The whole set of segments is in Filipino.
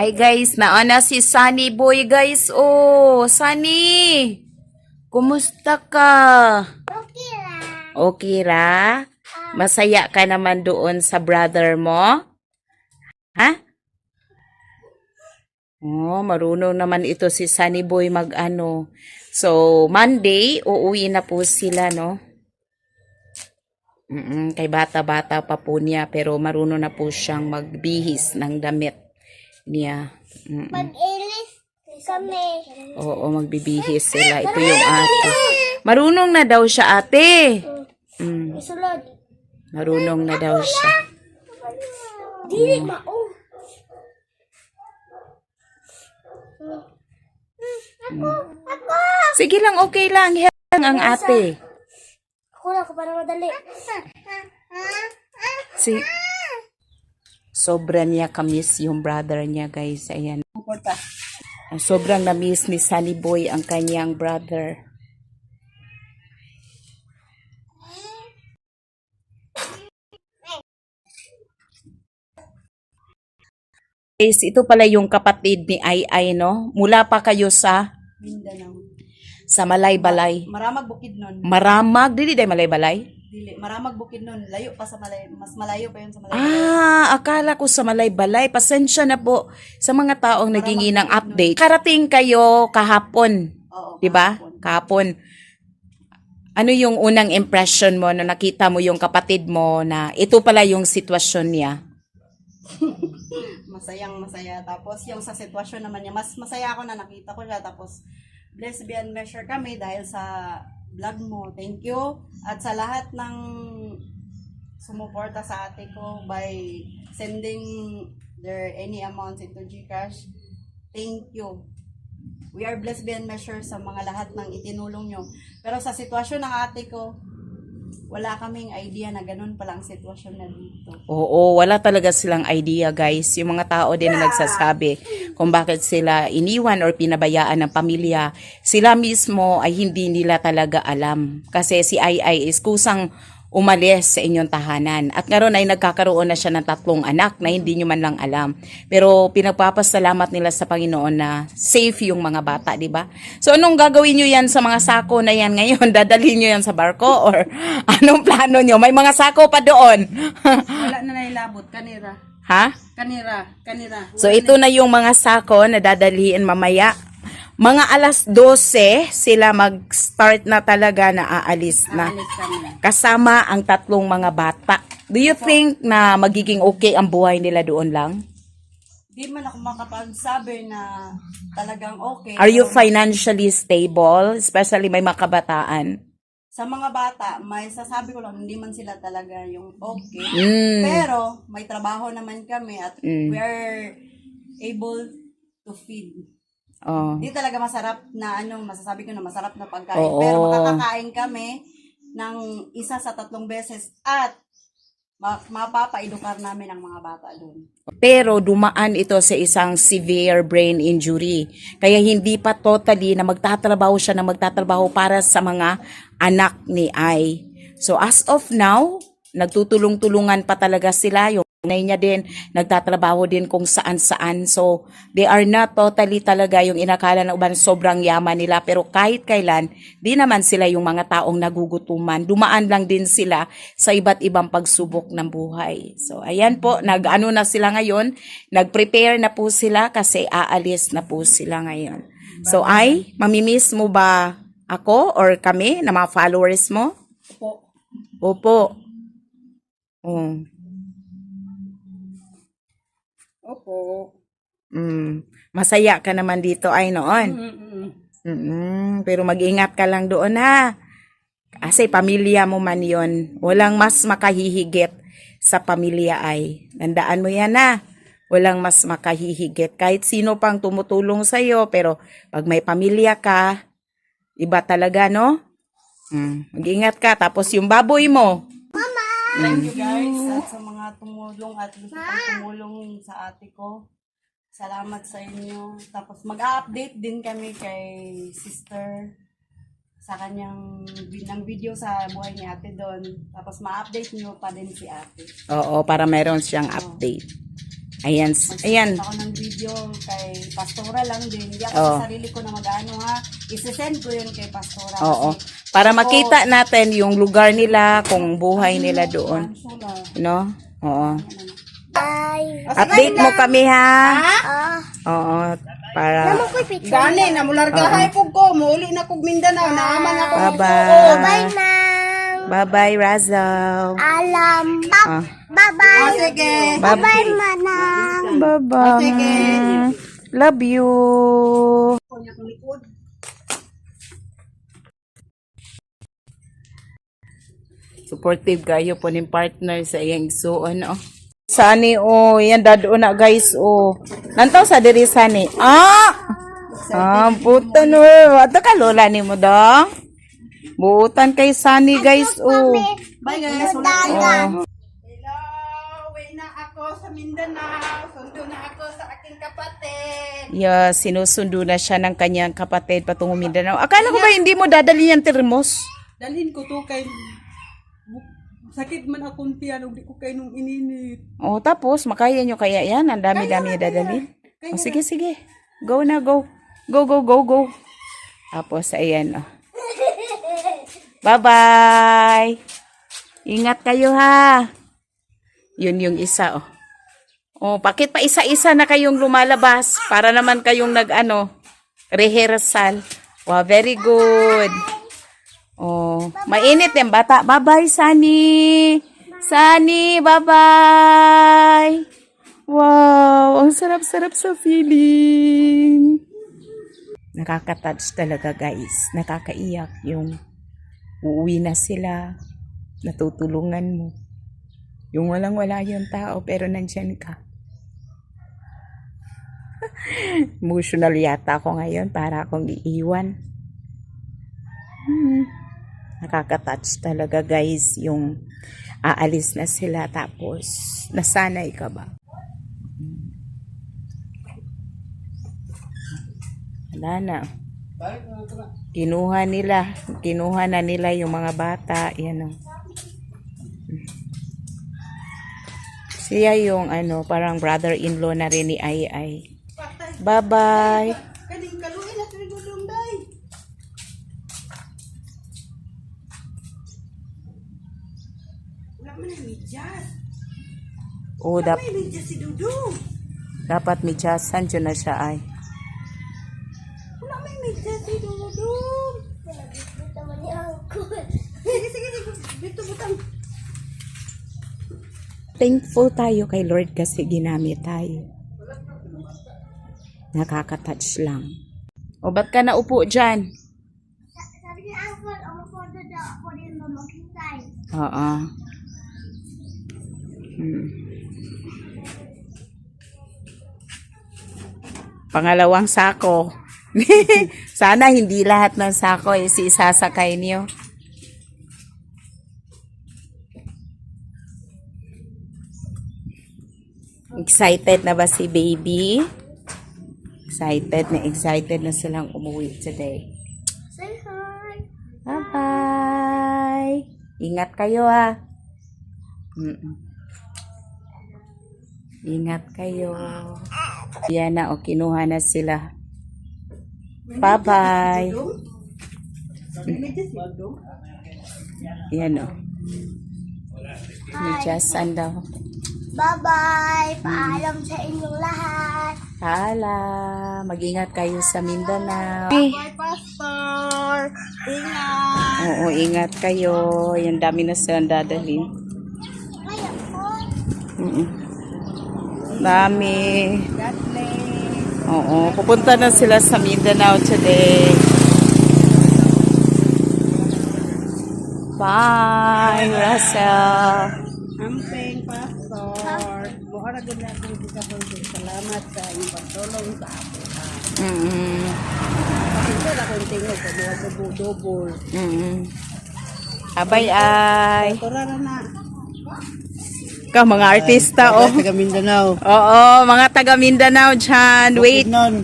Ay guys, naana si Sunny Boy guys. Oh, Sunny. Kumusta ka? Okay lang. Okay ra? Masaya ka naman doon sa brother mo? Ha? Oh, marunong naman ito si Sunny Boy mag-ano. So, Monday, uuwi na po sila, no? Mm kay bata-bata pa po niya, pero marunong na po siyang magbihis ng damit niya. Mm-mm. Mag-ilis kami. Oo, magbibihis sila. Ito yung ate. Marunong na daw siya, ate. Mm, marunong na daw siya. Dili mao. Ako, ako. Sige lang, okay lang. Help lang ang ate. Ako na ako para madali. Si Sobra niya kamiss yung brother niya, guys. Ayan. Sobrang na-miss ni Sunny Boy ang kanyang brother. Guys, ito pala yung kapatid ni Ay Ay, no? Mula pa kayo sa Mindanao. sa Malay-Balay. Maramag bukid nun. Maramag, dili day Malay-Balay? Dili, maramag bukid nun. Layo pa sa Malay, mas malayo pa yun sa Malay. Ah, akala ko sa Malay-Balay. Pasensya na po sa mga taong nagingi ng update. Karating kayo kahapon, Oo. 'di ba? Kahapon. Ano yung unang impression mo na nakita mo yung kapatid mo na ito pala yung sitwasyon niya? Masayang masaya. Tapos yung sa sitwasyon naman niya, mas masaya ako na nakita ko siya. Tapos blessed beyond measure kami dahil sa vlog mo. Thank you. At sa lahat ng sumuporta sa ate ko by sending their any amounts into Gcash. Thank you. We are blessed beyond measure sa mga lahat ng itinulong nyo. Pero sa sitwasyon ng ate ko, wala kaming idea na ganun pala ang sitwasyon na dito. Oo, wala talaga silang idea, guys. Yung mga tao din na nagsasabi kung bakit sila iniwan or pinabayaan ng pamilya, sila mismo ay hindi nila talaga alam. Kasi si Ai Ai is kusang umalis sa inyong tahanan. At ngayon ay nagkakaroon na siya ng tatlong anak na hindi nyo man lang alam. Pero pinagpapasalamat nila sa Panginoon na safe yung mga bata, di ba? So anong gagawin nyo yan sa mga sako na yan ngayon? Dadalhin nyo yan sa barko? Or anong plano nyo? May mga sako pa doon. Wala na nailabot. Kanira. ha? Kanira. Kanira. So ito na yung mga sako na dadalhin mamaya. Mga alas 12 sila mag-start na talaga na aalis na. Kami. Kasama ang tatlong mga bata. Do you think na magiging okay ang buhay nila doon lang? Di man ako makapagsabi na talagang okay. Are you financially stable? Especially may mga kabataan. Sa mga bata, may sasabi ko lang, hindi man sila talaga yung okay. Mm. Pero, may trabaho naman kami at Mm. we are able to feed. Oh. Di talaga masarap na ano, masasabi ko na masarap na pagkain. Oo. Pero makakakain kami ng isa sa tatlong beses at ma- mapapaedukar namin ang mga bata doon. Pero dumaan ito sa isang severe brain injury. Kaya hindi pa totally na magtatrabaho siya na magtatrabaho para sa mga anak ni Ai. So as of now, nagtutulong-tulungan pa talaga sila. Yung nanay niya din, nagtatrabaho din kung saan-saan. So they are not totally talaga yung inakala ng uban sobrang yaman nila. Pero kahit kailan, di naman sila yung mga taong nagugutuman. Dumaan lang din sila sa iba't ibang pagsubok ng buhay. So, ayan po, nag-ano na sila ngayon, nag-prepare na po sila kasi aalis na po sila ngayon. So, ay, mamimiss mo ba ako or kami na mga followers mo? Opo. Opo. Oh. Opo. Mm. Masaya ka naman dito ay noon. Mm-mm. Mm, pero mag-ingat ka lang doon ha. Kasi pamilya mo man yon. Walang mas makahihigit sa pamilya ay. Tandaan mo yan ha. Walang mas makahihigit. Kahit sino pang tumutulong sa'yo. Pero pag may pamilya ka, iba talaga no? Mm, mag-ingat ka. Tapos yung baboy mo. Thank you guys at sa mga tumulong at gusto pang tumulong sa ate ko. Salamat sa inyo. Tapos mag-update din kami kay sister sa kanyang ng video sa buhay ni ate doon. Tapos ma-update niyo pa din si ate. Oo, para meron siyang update. Ayan, ayan. ako ng video kay Pastora lang din. Hindi ako Oo. sa sarili ko na mag-ano ha. Isesend ko yun kay Pastora. Oo. Kasi, Para makita natin yung lugar nila, kung buhay nila doon. Sula. No? Oo. Ay. Update mo kami ha. Ah. Oo. Para. Gani, namulargahay ko ko. Muuli na kog Mindanao. Naaman ako. bye-bye. Bye. Bye-bye, Razel. Alam. Ah. Bye-bye. Ah, sige. Bye-bye, manang. Bye-bye. Sige. Love you. Supportive kayo po ng partner sa iyang isuon, oh. Sani, oh. Yan, dado na, guys, oh. Nantaw sa diri, Sani. Ah! Ah, puto, no. Ato ka, lola ni mo, dong. Buutan kay Sani, guys, oh. Bye guys. Hello, uwi na ako sa Mindanao. Sundo na ako sa aking kapatid. Yeah, sinusundo na siya ng kanyang kapatid patungong Mindanao. Akala ko ba hindi mo dadali yung termos? dalhin ko to kay sakit man akong tiyan ug di ko kay nung ininit. Oh, tapos, makaya nyo kaya yan? Ang dami-dami dadalhin. Oh, sige, sige. Go na, go. Go, go, go, go. Tapos, ayan, oh. Bye-bye. Ingat kayo, ha. Yun yung isa, oh. Oh, bakit pa isa-isa na kayong lumalabas para naman kayong nag-ano, rehearsal. Wow, very good. Oh, mainit yung bata. Bye-bye, Sunny. Sunny, bye-bye. Wow, ang sarap-sarap sa feeling. Nakaka-touch talaga, guys. Nakakaiyak yung uuwi na sila. Natutulungan mo. Yung walang-wala yung tao, pero nandyan ka. Emotional yata ako ngayon para akong iiwan. Hmm. Nakaka-touch talaga guys yung aalis na sila tapos nasanay ka ba? Wala na. Kinuha nila. Kinuha na nila yung mga bata. Yan o. Siya yung ano, parang brother-in-law na rin ni Ai Ai. Bye-bye. Kaning kaluin na ito yung day. Wala man ang medyas. O, dap- May medyas si Dudong. dapat midyasan dyan na siya ay. Wala may medyas si Dudong. Dito man niya ako. Sige, sige, sige. Dito butang. Thankful tayo kay Lord kasi ginamit tayo. Nakaka-touch lang. O, ba't ka naupo dyan? Sabi ni Uncle, ang photo daw ako din mamakitay. Oo. Hmm. Pangalawang sako. Sana hindi lahat ng sako is isasakay niyo. Excited na ba si baby? Excited na excited na silang umuwi today. Say hi. Bye-bye. Ingat kayo ha. Mm-mm. Ingat kayo. Yan na, o kinuha na sila. Bye-bye. Medyas. Yan o. Midyasan daw. Bye-bye. Paalam sa inyong lahat. Paalam. Mag-ingat kayo sa Mindanao. Bye, Pastor. Ingat. Oo, ingat kayo. Yan dami na silang dadalhin. Po. Mm-mm. Dami. Oo, pupunta na sila sa Mindanao today. Bye, Russell. Amping, Pastor. Buhara gud na akong gikapulong. Salamat sa inyong pagtulong sa ako. Mm-mm. Kasi ito na kong tingog sa mga double-double. Mm-mm. Abay, ay. Tura na. Ka, mga artista, oh. Taga Mindanao. Oo, mga taga Mindanao dyan. Wait, Bukidnon.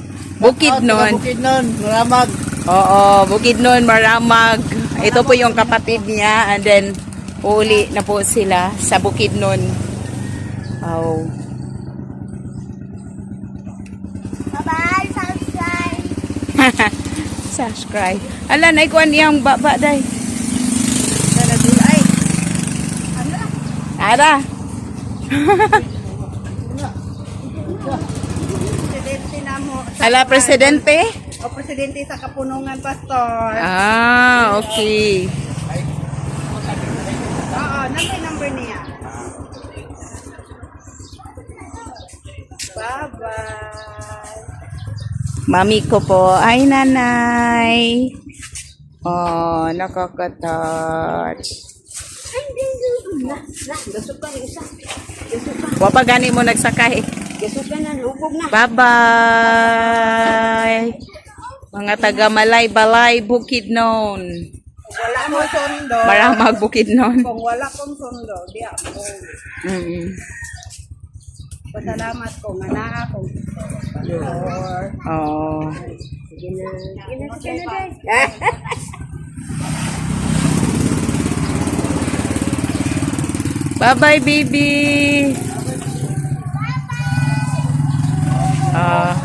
Bukidnon. Bukidnon. Maramag. Oo, Bukidnon, Maramag. Ito po yung kapatid niya. And then, uli na po sila sa Bukidnon. Wow. Bye-bye. Subscribe. Subscribe. Ala, naikuan iyang baba, day. Ay, Ara. presidente na mo. Ala, presidente? O presidente sa Kapunungan, Pastor. Ah, okay. Oo, nasa number niya. Bye-bye. Mami ko po. Ay, nanay. Oh, nakaka-touch. Wapa gani mo nagsakay. Bye-bye. Mga taga Malay, Balay, Bukidnon. Wala mo sundo. Maramag Bukidnon. Kung wala kong sundo, di ako. Mm. Pasalamat ko nga naa akong Pastor. Oh. Okay, pa. Bye-bye, baby. Ah. Thank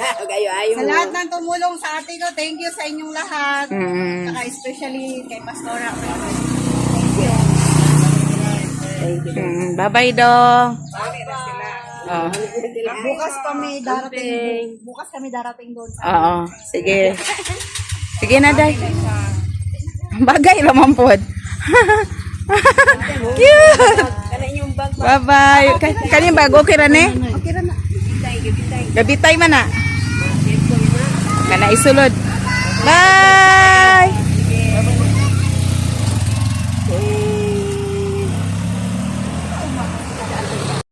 Sa lahat ng tumulong sa atin ko, thank you sa inyong lahat. Mm. Saka especially kay Pastora. Mm, bye-bye, do. Oh. Bukas kami darating. Bukas kami darating doon sa Oo. Sige. Sige na, day. Bagay naman po. Cute. Bye-bye. Ka- Kanyang bag, okay ra ne? Okay na na. Gabitay man na. Kana isulod. Bye!